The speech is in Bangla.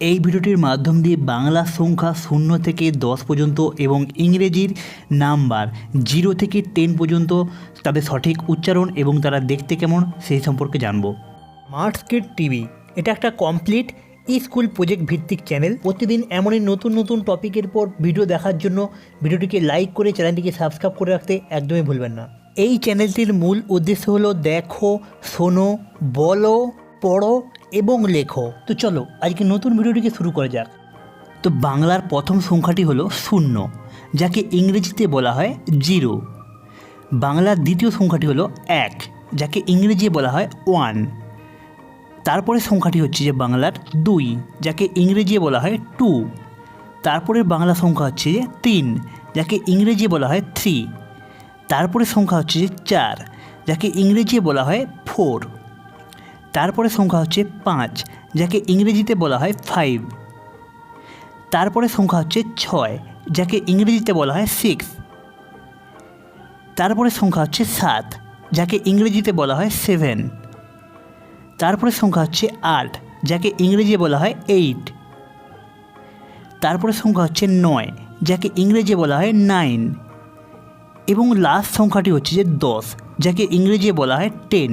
এই ভিডিওটির মাধ্যম দিয়ে বাংলা সংখ্যা শূন্য থেকে দশ পর্যন্ত এবং ইংরেজির নাম্বার জিরো থেকে টেন পর্যন্ত তাদের সঠিক উচ্চারণ এবং তারা দেখতে কেমন সেই সম্পর্কে জানব। স্মার্টস্কিট টিভি এটা একটা কমপ্লিট স্কুল প্রজেক্ট ভিত্তিক চ্যানেল প্রতিদিন এমনই নতুন নতুন টপিকের পর ভিডিও দেখার জন্য ভিডিওটিকে লাইক করে চ্যানেলটিকে সাবস্ক্রাইব করে রাখতে একদমই ভুলবেন না। এই চ্যানেলটির মূল উদ্দেশ্য হলো দেখো, শোনো, বলো, পড়ো এবং লেখো। তো চলো, আজকে নতুন ভিডিওটিকে শুরু করা যাক। তো বাংলার প্রথম সংখ্যাটি হলো শূন্য, যাকে ইংরেজিতে বলা হয় জিরো। বাংলার দ্বিতীয় সংখ্যাটি হলো এক, যাকে ইংরেজি বলা হয় ওয়ান। তারপরে সংখ্যাটি হচ্ছে যে বাংলার দুই, যাকে ইংরেজি বলা হয় টু। তারপরে বাংলা সংখ্যা হচ্ছে যে তিন, যাকে ইংরেজি বলা হয় থ্রি। তারপরে সংখ্যা হচ্ছে যে চার, যাকে ইংরেজি বলা হয় ফোর। তারপরে সংখ্যা হচ্ছে পাঁচ, যাকে ইংরেজিতে বলা হয় ফাইভ তারপরে সংখ্যা হচ্ছে ছয়, যাকে ইংরেজিতে বলা হয় সিক্স তারপরে সংখ্যা হচ্ছে সাত, যাকে ইংরেজিতে বলা হয় সেভেন তারপরে সংখ্যা হচ্ছে আট, যাকে ইংরেজি বলা হয় এইট তারপরে সংখ্যা হচ্ছে নয়, যাকে ইংরেজি বলা হয় নাইন এবং লাস্ট সংখ্যাটি হচ্ছে যে দশ, যাকে ইংরেজি বলা হয় টেন